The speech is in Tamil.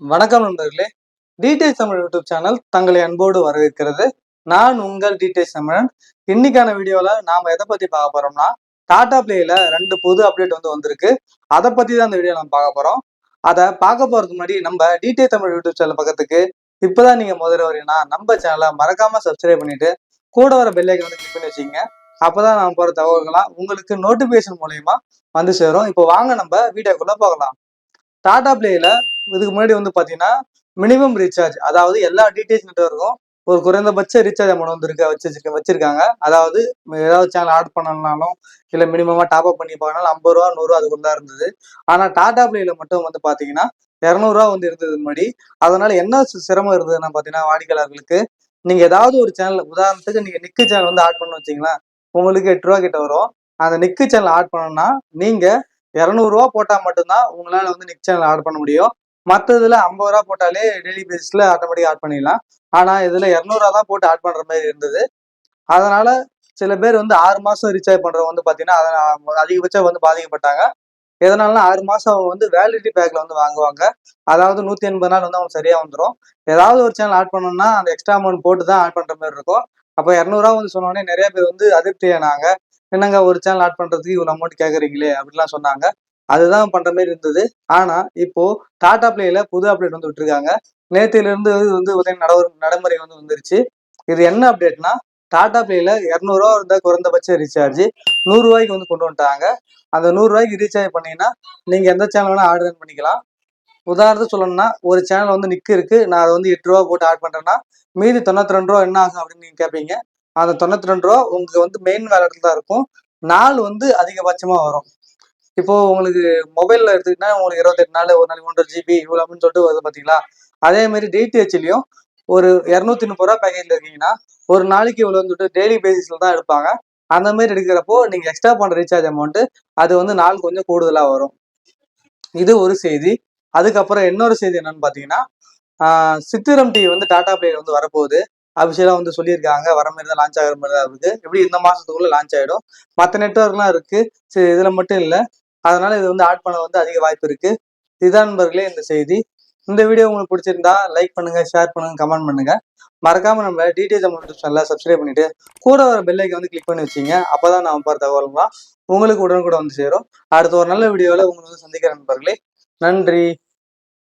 வணக்கம் நண்பர்களே. டிடிஎஸ் தமிழ் யூடியூப் சேனல் தங்களை அன்போடு வரவேற்கிறது. நான் உங்கள் டிடிஎஸ் தமிழன். இன்னைக்கான வீடியோல நாம எதை பத்தி பார்க்க போறோம்னா டாடா பிளேல ரெண்டு புது அப்டேட் வந்து வந்திருக்கு. அதை பத்தி தான் இந்த வீடியோ நம்ம பார்க்க போறோம். அதை பார்க்க போறதுக்கு முன்னாடி நம்ம டிடிஎஸ் தமிழ் யூடியூப் சேனல் பக்கத்துக்கு இப்பதான் நீங்க முதல்ல வரீங்கன்னா நம்ம சேனலை மறக்காம சப்ஸ்கிரைப் பண்ணிட்டு கூட வர பெல்லைக்கன் வந்து கிளிக் பண்ணி வச்சுக்கோங்க. அப்பதான் நான் போற தகவல்கள்லாம் உங்களுக்கு நோட்டிபிகேஷன் மூலயமா வந்து சேரும். இப்போ வாங்க நம்ம வீடியோக்குள்ள போகலாம். டாடா பிளேல இதுக்கு முன்னாடி வந்து பாத்தீங்கன்னா மினிமம் ரீசார்ஜ் அதாவது எல்லா டிடிஎச் நெட்ஒர்க்கும் ஒரு குறைந்தபட்ச ரீசார்ஜ் அமௌண்ட் வந்துருக்க வச்சு வச்சிருக்காங்க. அதாவது ஏதாவது சேனல் ஆட் பண்ணனாலும் இல்லை மினிமமா டாப் அப் பண்ணி பார்க்கனாலும் ஐம்பது ரூபா நூறுரூவா அதுக்குள்ள தான் இருந்தது. ஆனா டாடா பிளேல மட்டும் வந்து பாத்தீங்கன்னா இரநூறுவா வந்து இருந்தது முன்னாடி. அதனால என்ன சிரமம் இருந்ததுன்னா பாத்தீங்கன்னா வாடிக்கையாளர்களுக்கு நீங்க ஏதாவது ஒரு சேனல் உதாரணத்துக்கு நீங்க நிக்கு சேனல் வந்து ஆட் பண்ண வச்சீங்களேன் உங்களுக்கு எட்டு ரூபா கிட்ட வரும். அந்த நிக்கு சேனல் ஆட் பண்ணணும்னா நீங்க இரநூறுவா போட்டால் மட்டும்தான் உங்களால் வந்து நிக் சேனல் ஆட் பண்ண முடியும். மற்றதுல ஐம்பது ரூபா போட்டாலே டெய்லி பேசிஸ்ல ஆட்டோமேட்டிக் ஆட் பண்ணிடலாம். ஆனால் இதில் இரநூறுவா தான் போட்டு ஆட் பண்ணுற மாதிரி இருந்தது. அதனால் சில பேர் வந்து ஆறு மாதம் ரீசார்ஜ் பண்ணுறவங்க வந்து பார்த்தீங்கன்னா அதை அதிகபட்சம் வந்து பாதிக்கப்பட்டாங்க. எதனாலனா ஆறு மாதம் அவங்க வந்து வேலிடிட்டி பேக்ல வந்து வாங்குவாங்க. அதாவது நூற்றி எண்பது நாள் வந்து அவங்க சரியாக வந்துடும் ஏதாவது ஒரு சேனல் ஆட் பண்ணணும்னா அந்த எக்ஸ்ட்ரா அமௌண்ட் போட்டு தான் ஆட் பண்ணுற மாதிரி இருக்கும். அப்போ இரநூறுவா வந்து சொன்னோடனே நிறைய பேர் வந்து அதிருப்தி ஆனாங்க. என்னங்க ஒரு சேனல் ஆட் பண்றதுக்கு இவ்வளவு அமௌண்ட் கேக்குறீங்களே? அப்படிலாம் சொன்னாங்க. அதுதான் பண்ற மாதிரி இருந்தது. ஆனா இப்போ டாடா பிளேல புது அப்டேட் வந்து விட்டுருக்காங்க. நேத்தில இருந்து இது வந்து ஒரு நடைமுறை வந்து வந்துருச்சு. இது என்ன அப்டேட்னா டாடா பிளேல இரநூறுவா இருந்தா குறைந்தபட்ச ரீசார்ஜ் நூறுரூவாய்க்கு வந்து கொண்டு வந்துட்டாங்க. அந்த நூறுரூவாய்க்கு ரீசார்ஜ் பண்ணீங்கன்னா நீங்க எந்த சேனல் வேணா ஆர்டர் பண்ணிக்கலாம். உதாரணத்துக்கு சொல்லணும்னா ஒரு சேனல் வந்து நிக்கு இருக்கு. நான் அதை வந்து எட்டு ரூபா போட்டு ஆட் பண்றேன்னா மீதி தொண்ணூத்தி ரெண்டு ரூபா என்ன ஆகும் அப்படின்னு நீங்க கேட்பீங்க அந்த தொண்ணூத்தி ரெண்டு ரூபா உங்களுக்கு வந்து மெயின் வேலட்ல தான் இருக்கும். நாள் வந்து அதிகபட்சமா வரும். இப்போ உங்களுக்கு மொபைல்ல எடுத்துக்கிட்டா உங்களுக்கு இருபத்தெட்டு நாள் ஒரு நாளைக்கு ஒன்றரை ஜிபி இவ்வளோ அப்படின்னு சொல்லிட்டு வருது பாத்தீங்களா? அதே மாதிரி டிடிஹெச்லயும் ஒரு இரநூத்தி முப்பது ரூபா பேக்கேஜ்ல இருக்கீங்கன்னா ஒரு நாளைக்கு இவ்வளோன்னு வந்துட்டு டெய்லி பேசிஸ்ல தான் எடுப்பாங்க. அந்த மாதிரி எடுக்கிறப்போ நீங்க எக்ஸ்ட்ரா பண்ற ரீசார்ஜ் அமௌண்ட் அது வந்து நாள் கொஞ்சம் கூடுதலா வரும். இது ஒரு செய்தி. அதுக்கப்புறம் இன்னொரு செய்தி என்னன்னு பாத்தீங்கன்னா சித்திரம் டிவி வந்து டாடா பிளே வந்து வரப்போகுது. அபிஷேகம் வந்து சொல்லியிருக்காங்க. வர மாதிரி தான் லான்ச் ஆகிற மாதிரி தான் இருக்குது எப்படி இந்த மாசத்துக்குள்ள லான்ச் ஆகிடும் மற்ற நெட்ஒர்க்லாம் இருக்கு. சரி இதுல மட்டும் இல்லை. அதனால இது வந்து ஆட் பண்ண வந்து அதிக வாய்ப்பு இருக்கு. இதுதான் நண்பர்களே இந்த செய்தி. இந்த வீடியோ உங்களுக்கு பிடிச்சிருந்தா லைக் பண்ணுங்க ஷேர் பண்ணுங்க கமெண்ட் பண்ணுங்க. மறக்காம நம்ம டிடிஎச் அமௌண்ட் சேனலை சப்ஸ்கிரைப் பண்ணிட்டு கூட வர பெல்லைக்கு வந்து கிளிக் பண்ணி வச்சீங்க. அப்பதான் நான் பார்த்த தகவல்கள்லாம் உங்களுக்கு உடனுக்குடன் வந்து சேரும். அடுத்த ஒரு நல்ல வீடியோவில் உங்களை வந்து சந்திக்கிறேன் நண்பர்களே. நன்றி.